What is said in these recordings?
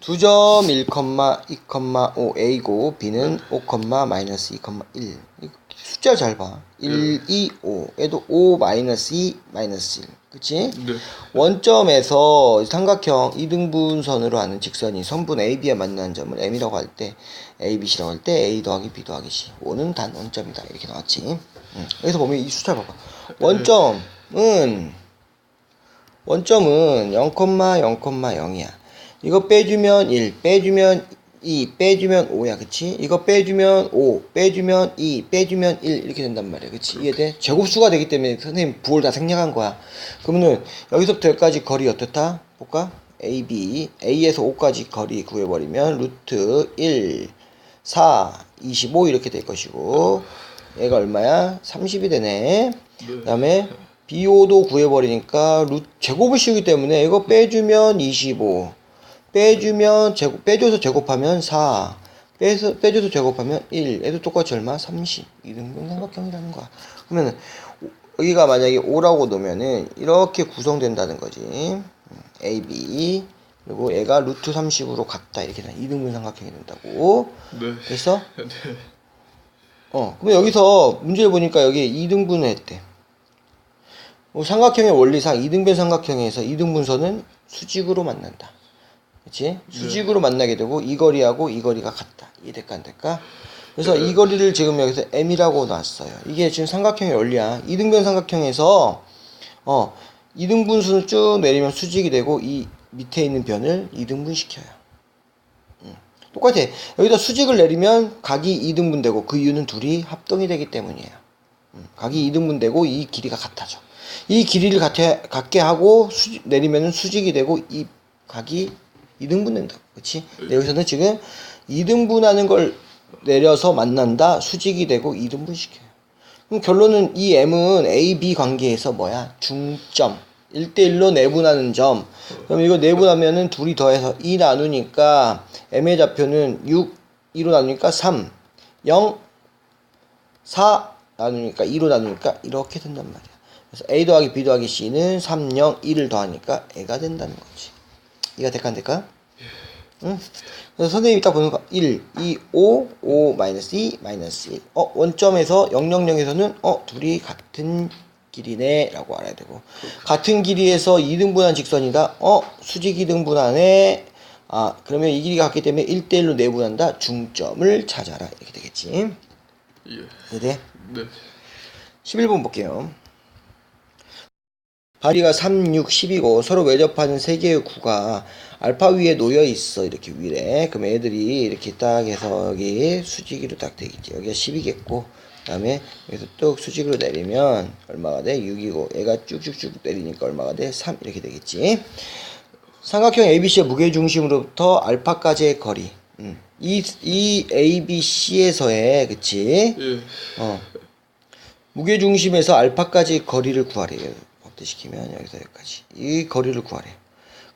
두점 1, 2, A고 B는 5, 마이너스 2, 1. 숫자 잘 봐. 1, 2, 5. 얘도 5, 마이너스 2, 마이너스 1. 그치? 네. 원점에서 삼각형 이등분선으로 하는 직선이 선분 AB에 만나는 점을 M이라고 할 때 A, BC라고 할 때 A 더하기 B 더하기 C. 5는 단 원점이다. 이렇게 나왔지. 응. 여기서 보면 이 숫자 봐봐. 원점은 원점은 0, 0,0이야. 이거 빼주면 1, 빼주면 2, 빼주면 5야. 그치? 이거 빼주면 5, 빼주면 2, 빼주면 1 이렇게 된단 말이야. 그치? 이해돼? 제곱수가 되기 때문에 선생님 부호를 다 생략한 거야. 그러면은 여기서부터 여기까지 거리 어떻다? 볼까? A, B, A에서 5까지 거리 구해버리면 루트 1, 4, 25 이렇게 될 것이고 얘가 얼마야? 30이 되네. 그 다음에 B5도 구해버리니까 루 제곱을 씌우기 때문에 이거 빼주면 25 빼주면 제곱 빼줘서 제곱하면 4 빼서 빼줘서 제곱하면 1 얘도 똑같이 얼마? 30 이등분 삼각형이라는 거야 그러면은 여기가 만약에 5라고 놓으면은 이렇게 구성된다는 거지 음, A, B 그리고 얘가 루트 30으로 같다 이렇게 돼. 이등분 삼각형이 된다고 네. 됐어? 네. 어, 그럼 여기서 문제를 보니까 여기 2등분을 했대. 뭐 삼각형의 원리상 2등변 삼각형에서 2등분선은 수직으로 만난다. 그치? 수직으로 만나게 되고 이 거리하고 이 거리가 같다. 이해될까 안 될까? 그래서 이 거리를 지금 여기서 M이라고 놨어요. 이게 지금 삼각형의 원리야. 2등변 삼각형에서 어, 2등분선을 쭉 내리면 수직이 되고 이 밑에 있는 변을 2등분 시켜요. 똑같아. 여기다 수직을 내리면 각이 2등분 되고 그 이유는 둘이 합동이 되기 때문이에요. 음, 각이 2등분 되고 이 길이가 같아져. 이 길이를 같게 하고 수, 내리면은 수직이 되고 이 각이 2등분 된다. 그치? 근데 여기서는 지금 2등분하는 걸 내려서 만난다. 수직이 되고 2등분 시켜요. 그럼 결론은 이 M은 A, B 관계에서 뭐야? 중점. 1대1로 내분하는 점. 그럼 이거 내분하면은 둘이 더해서 2 나누니까 M의 좌표는 6, 2로 나누니까 3, 0, 4 나누니까 2로 나누니까 이렇게 된단 말이야. 그래서 A 더하기 B 더하기 C는 3, 0, 2를 더하니까 A가 된다는 거지. 이가 될까 안 될까? 응? 그래서 선생님이 딱 보는 거 1, 2, 5, 5 마이너스 2, 마이너스 1. 어, 원점에서 0, 0, 0에서는 어, 둘이 같은 길이네 라고 알아야 되고 같은 길이에서 2등분한 직선이다. 어, 수직 2등분하네. 아, 그러면 이 길이가 같기 때문에 1대1로 내분한다. 중점을 찾아라. 이렇게 되겠지. 예. 이해돼? 네. 11번 볼게요. 바리가 3, 6, 10이고 서로 외접하는 세 개의 구가 알파 위에 놓여 있어 이렇게 위에 그럼 애들이 이렇게 딱 해서 여기 수직으로 딱 되겠지 여기가 10이겠고 그 다음에 여기서 뚝 수직으로 내리면 얼마가 돼? 6이고 얘가 쭉쭉쭉 내리니까 얼마가 돼? 3 이렇게 되겠지 삼각형 ABC의 무게중심으로부터 알파까지의 거리 음. 이, 이 ABC에서의 그치? 예. 어. 무게 중심에서 알파까지 거리를 구하래요. 법대시키면 여기서 여기까지 이 거리를 구하래.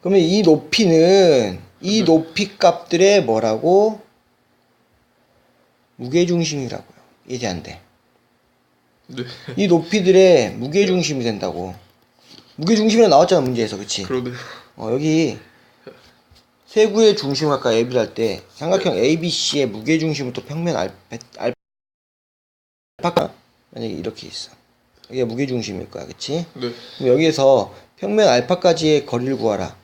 그러면 이 높이는 이 높이 값들의 뭐라고 무게 중심이라고요. 이해 안 돼. 네. 이 높이들의 무게 중심이 된다고. 무게 중심이라 나왔잖아 문제에서, 그렇지? 그러네요. 어, 여기 세구의 중심 아까 A를 할 때 삼각형 ABC의 무게 중심부터 평면 알, 알파가 만약에 이렇게 있어. 이게 무게 중심일 거야, 그렇지? 네. 그럼 여기에서 평면 알파까지의 거리를 구하라.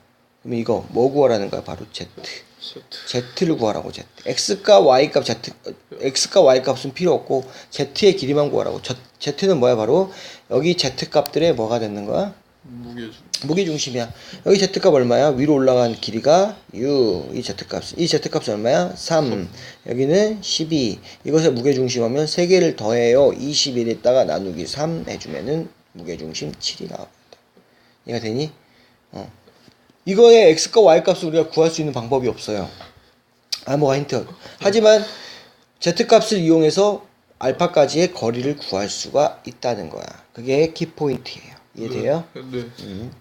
그럼 이거 뭐 구하라는 거야? 바로 Z. 세트. Z를 구하라고 Z. X과 Y 값 Z, X과 Y 값은 필요 없고 Z의 길이만 구하라고. 저, Z는 뭐야? 바로 여기 Z 값들의 뭐가 되는 거야? 무게 중. 무게 중심이야. 여기 Z값 얼마야? 위로 올라간 길이가 6. 이 Z값. 이 Z값 얼마야? 3. 여기는 12. 이것의 무게 중심하면 3개를 더해요. 21에다가 나누기 3 해주면은 무게 중심 7이 나와버린다. 이해가 되니? 어. 이거의 X과 Y 값을 우리가 구할 수 있는 방법이 없어요. 아, 뭐가 힌트. 하지만 Z값을 이용해서 알파까지의 거리를 구할 수가 있다는 거야. 그게 키포인트예요. 이해돼요? 네. 음.